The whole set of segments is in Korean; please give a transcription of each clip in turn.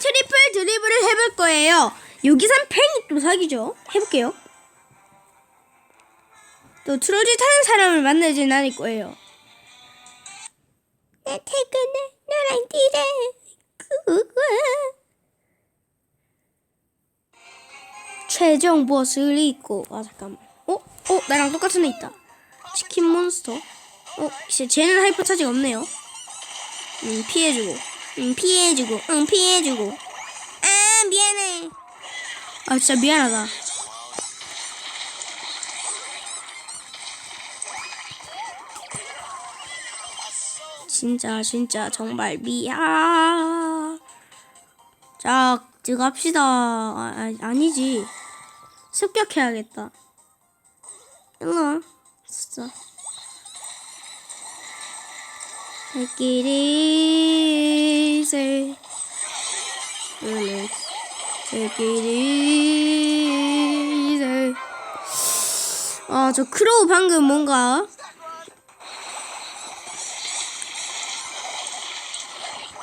트리플 드리블을 해볼 거예요. 여기선 팽이 또 사기죠. 해볼게요. 또 트로지 타는 사람을 만나진 않을 거예요. 내 퇴근을 나랑 뛰래 최종 보스를 잊고 아 잠깐만 어? 어? 나랑 똑같은 애 있다 치킨 몬스터 어? 이제 쟤는 하이퍼 차지가 없네요 음 피해주고 음 피해주고. 응 피해주고. 아 미안해. 아 진짜 미안하다. 진짜 진짜 정말 미안. 자 들어갑시다. 아, 아, 아니지. 습격해야겠다. 일로 와. 진짜 Take it easy Relax Take it easy 아 저 크로우 방금 뭔가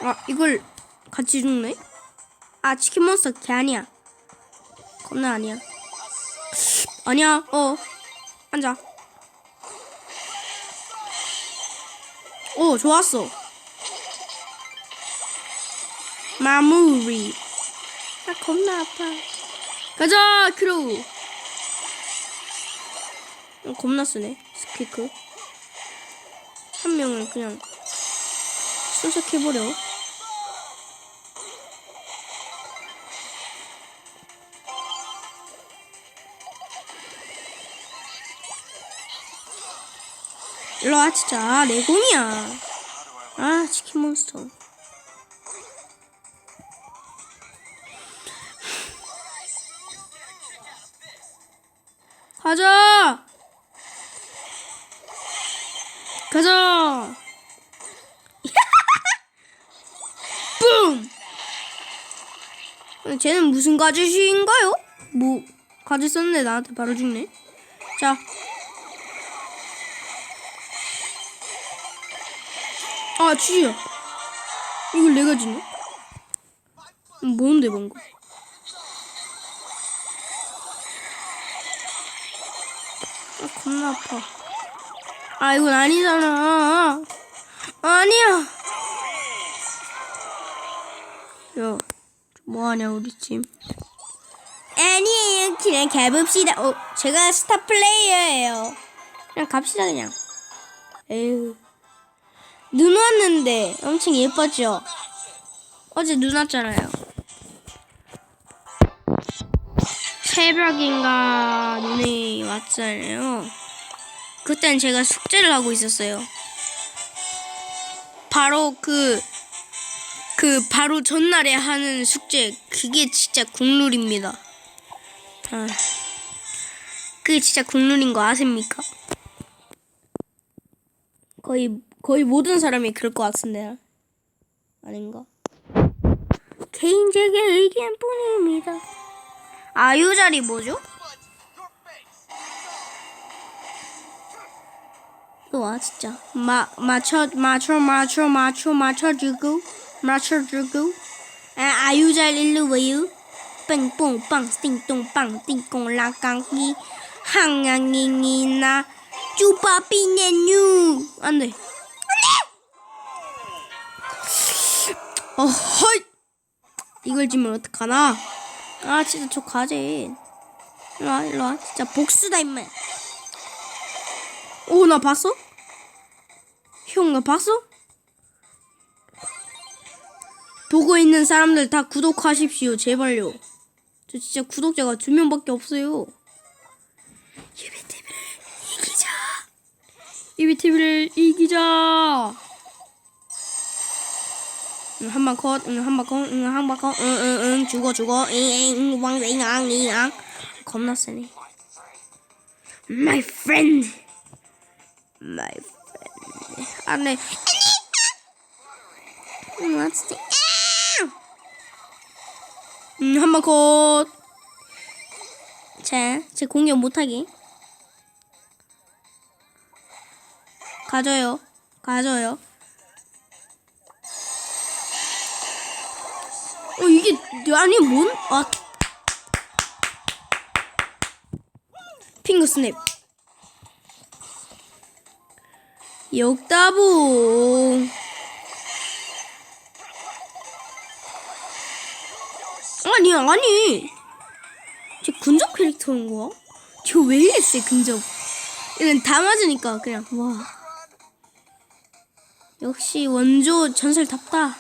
아 이걸 같이 죽네? 아 치킨 몬스터 걔 아니야. 겁나 아니야. 아니야. 어 앉아 오 좋았어. 마무리. 아 겁나 아파. 가자 크로우 어, 겁나 쓰네 스퀴크 한 명을 그냥 순삭해버려 일로와 진짜. 내 공이야. 아 치킨 몬스터. 가자! 가자! 뿜 쟤는 무슨 가짓인가요? 뭐 가짓 썼는데 나한테 바로 죽네? 자 아, 쥐야. 이걸 내가 지네? 뭔데, 뭔가? 아, 겁나 아파. 아, 이건 아니잖아. 아니야. 야, 뭐하냐, 우리 팀. 아니에요. 그냥 가봅시다. 어, 제가 스타 플레이어예요. 그냥 갑시다, 그냥. 에휴. 눈 왔는데 엄청 예뻤죠? 어제 눈 왔잖아요. 새벽인가 눈이 왔잖아요. 그땐 제가 숙제를 하고 있었어요. 바로 그, 그 바로 전날에 하는 숙제, 그게 진짜 국룰입니다. 아, 그게 진짜 국룰인 거 아십니까? 거의 거의 모든 사람이 그럴 것 같은데 아닌가? 개인적인 의견 뿐입니다. 아유 자리 뭐죠? 와 진짜 마 맞춰 맞춰 맞춰 맞춰 맞춰주고 맞춰주고 아 아유 잘 일로 와요. 뺑뽕빵 띵똥빵 띵꽁랑깡기 항양잉이나 쭈바비네뉴 안돼 어허이 이걸 지면 어떡하나? 아 진짜 저 가재 일로와 일로와. 진짜 복수다 임마. 오 나 봤어? 형 나 봤어? 보고 있는 사람들 다 구독하십시오 제발요. 저 진짜 구독자가 두 명밖에 없어요. 유비TV를 이기자. 유비TV를 이기자 응, 한방 컷, 응, 한방 컷, 응, 한방 컷, 응, 응, 응, 죽어, 죽어, 응, 응, 왕랭앙, 잉 앙. 겁나 세네. My friend. My friend. 안 돼. 응, 맞지. 응, 한방 컷. 자, 제 공격 못하게. 가져요. 가져요. 어 이게 아니 뭔? 아 핑거 스냅. 역다봉. 아니 아니. 저 근접 캐릭터인 거야? 저 왜 이래 세 근접? 이건 다 맞으니까 그냥 와. 역시 원조 전설답다.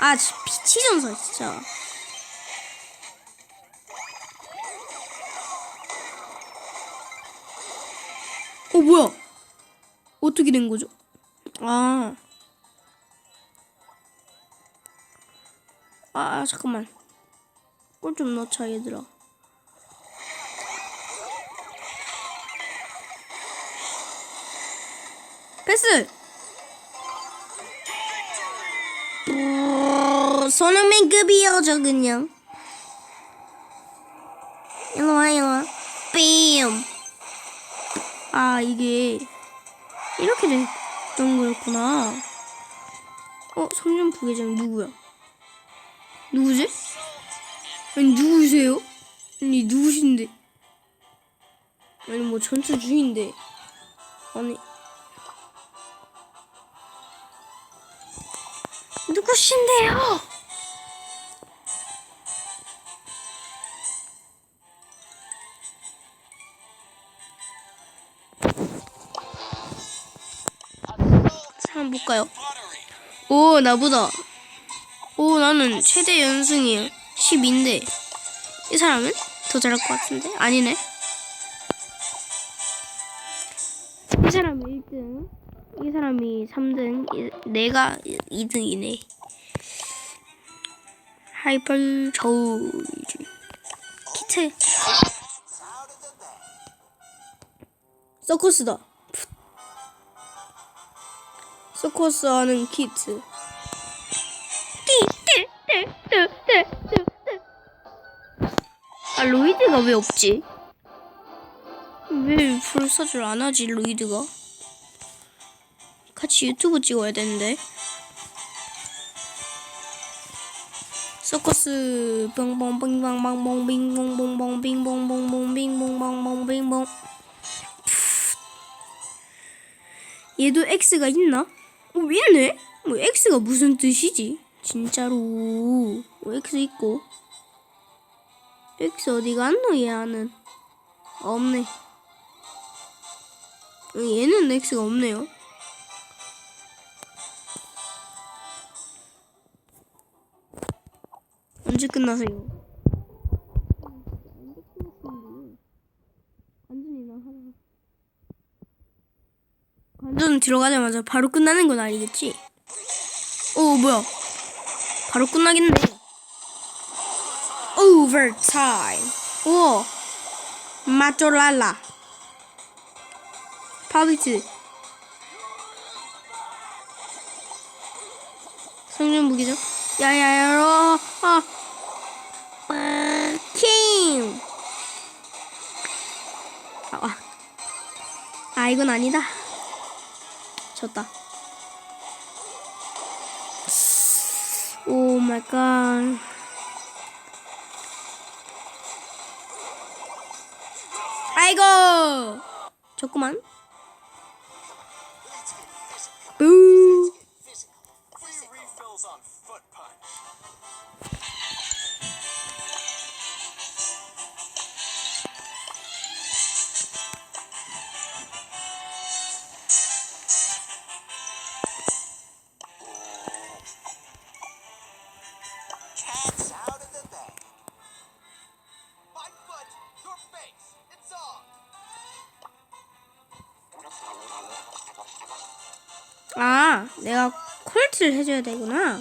아, 지- 피치 전설 진짜. 어 뭐야? 어떻게 된 거죠? 아. 아 잠깐만. 꼴좀 넣자 얘들아. 패스. 손흥민급이요 저 그냥. 일로 와 일로 와. 뺨. 아 이게 이렇게 됐던 거였구나. 어 성년 부계장 누구야? 누구지? 아니 누구세요? 아니 누구신데? 아니 뭐 전투 중인데 아니 누구신데요? 볼까요? 오 나보다. 오 나는 최대 연승이 10인데 이 사람은 더 잘할 것 같은데? 아니네. 이 사람이 1등 이 사람이 3등 이- 내가 2등이네. 하이퍼 저우지 키트. 서커스다 서커스 하는 키트 아 로이드가 왜 없지? 왜 불사줄 안 하지 로이드가? 같이 유튜브 찍어야 되는데. 서커스 뻥뻥빙방방봉 빙봉 봉봉 빙봉 봉봉 빙봉 봉봉 빙봉 얘도 X가 있나? 어, 있네? 뭐 X가 무슨 뜻이지? 진짜로. 어, X 있고. X 어디 갔노 얘는? 없네. 어, 얘는 X가 없네요. 언제 끝나세요? 관전이나 하나 관전 들어가자마자 바로 끝나는 건 아니겠지? 오 뭐야? 바로 끝나겠네. 오버타임 오 마쪼랄라. 파비트 성전 무기죠? 야야야로. 아 킹. 아, 아. 아 이건 아니다 졌다. 오 마이 갓 아이고! 졌구만 아, 내가 퀄트를 해줘야 되구나.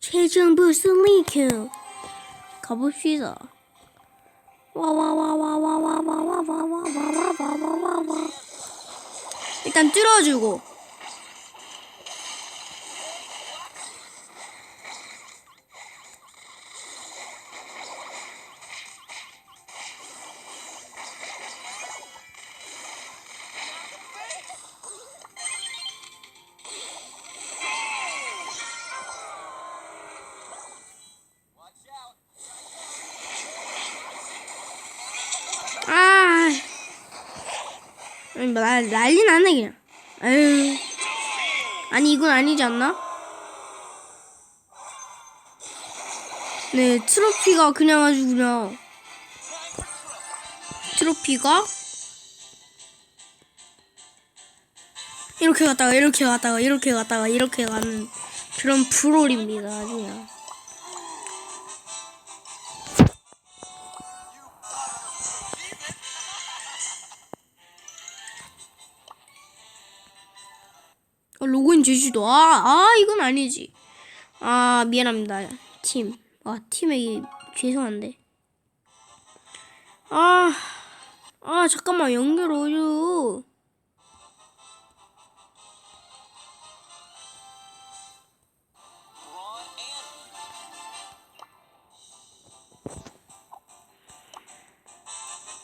최종 부스 리큐 가봅시다. 와와와와와와와와와와와와와와 일단 뚫어주고 나, 난리 나네 그냥. 아유 아니 이건 아니지 않나? 네 트로피가 그냥 아주 그냥. 트로피가? 이렇게 갔다가 이렇게 갔다가 이렇게 갔다가 이렇게 가는 그런 브롤입니다 그냥 제주도. 아, 아 이건 아니지. 아 미안합니다. 팀. 아 팀에게 죄송한데. 아, 아 잠깐만 연결 and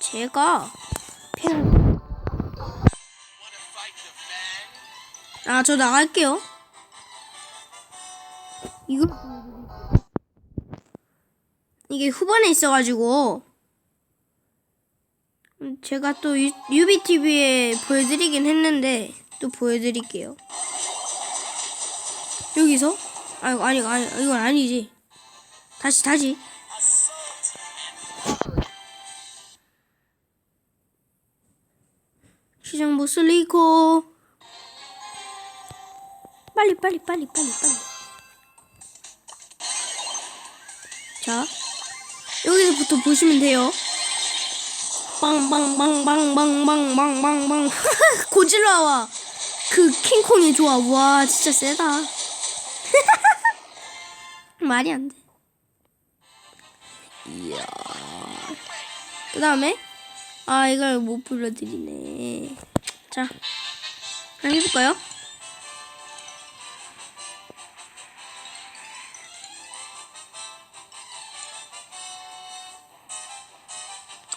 제가 아, 저 나갈게요. 이거 이게 후반에 있어가지고 음, 제가 또 유, 유비TV에 보여드리긴 했는데 또 보여드릴게요. 여기서 아니 아니 아니 이건 아니지. 다시 다시. 시장 보스 리코. 빨리 빨리 빨리 빨리 빨리. 자 여기서부터 보시면 돼요. 빵빵빵빵빵빵빵빵빵. 고질라와 그 킹콩의 조합 와 진짜 세다. 말이 안돼. 이야. 그 다음에? 아 이걸 못 불러드리네. 자 한번 해볼까요?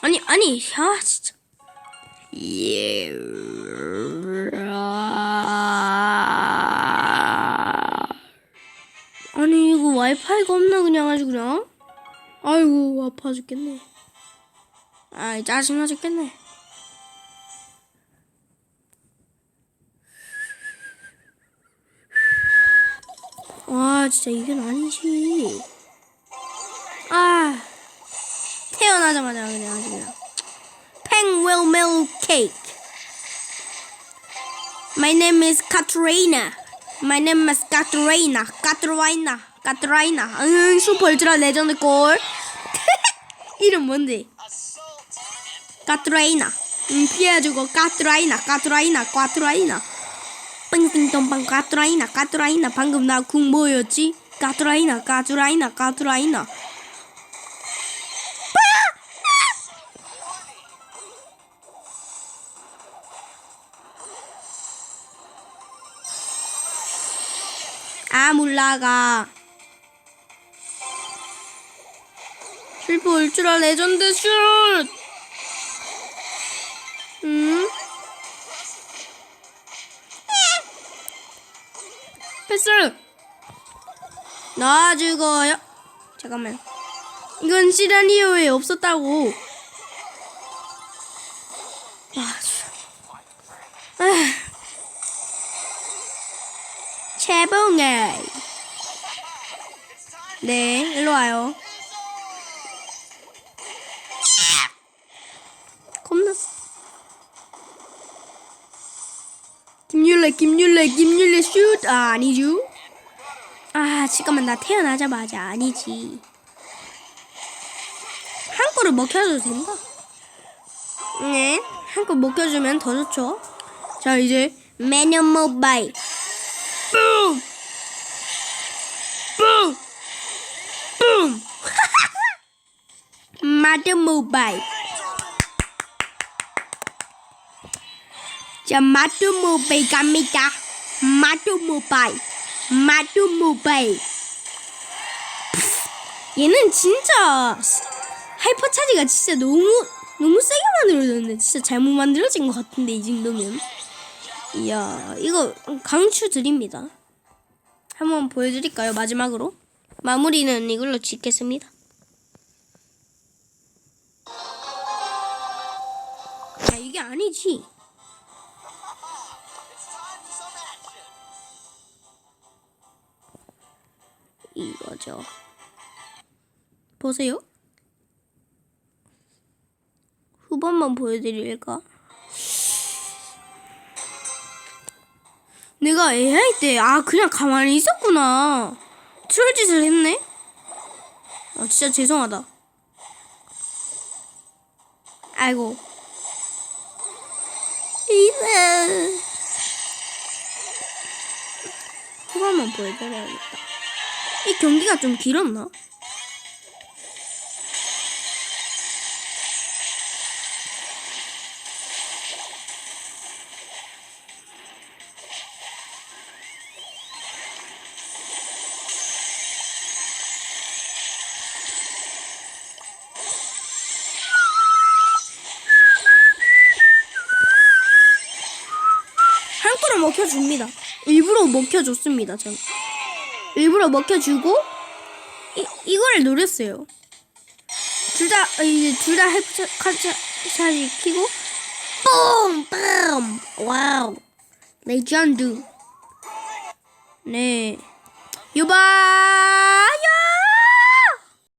아니 아니 아 진짜. 예. 아니 이거 와이파이가 없나 그냥 아주 그냥? 아이고 아파 죽겠네. 아이 짜증나 죽겠네. 와 진짜 이건 아니지. 아 태어나자마자 그냥 밀 케이크 My name is Katrina. My name is Katrina. Katrina. Katrina. 응 슈퍼 울트라 레전드 골 이름 뭔데? 까트라이나 응 피해주고 까트라이나 까트라이나 까트라이나 뺑띵똥빵 까트라이나 까트라이나 방금 나 궁 뭐였지? 까트라이나 까트라이나 까트라이나 아 몰라가 슈퍼 울트라 레전드 슛 음? 패스! 나 죽어요. 잠깐만. 이건 시나리오에 없었다고. 채봉해. 네, 일로 와요. 겁났어. 김율래, 김율래, 김율래 슛. 아, 아니죠? 아, 잠깐만, 나 태어나자마자 아니지. 한 골을 먹혀도 된다. 네, 한골 먹혀주면 더 좋죠. 자, 이제 매년 모바일. 마드 모바일 갑니다. 마드 모바일. 마드 모바일. 얘는 진짜 하이퍼 차지가 진짜 너무 너무 세게 만들어졌는데 진짜 잘못 만들어진 것 같은데 이 정도면 이야 이거 강추 드립니다 한번 보여드릴까요 마지막으로 마무리는 이걸로 짓겠습니다 아니지. 이거죠. 보세요. 후반만 보여드릴까? 내가 AI 때, 아, 그냥 가만히 있었구나. 트롤짓을 했네? 아, 진짜 죄송하다. 아이고. 이래. 후반만 보여드려야겠다. 이 경기가 좀 길었나? 먹혀줍니다. 일부러 먹혀줬습니다, 전. 일부러 먹혀주고, 이, 이거를 노렸어요. 둘 다, 어, 이제 둘다 헤드샷이 키고, 뽕! 빰! 와우. 레전드. 네. 유바!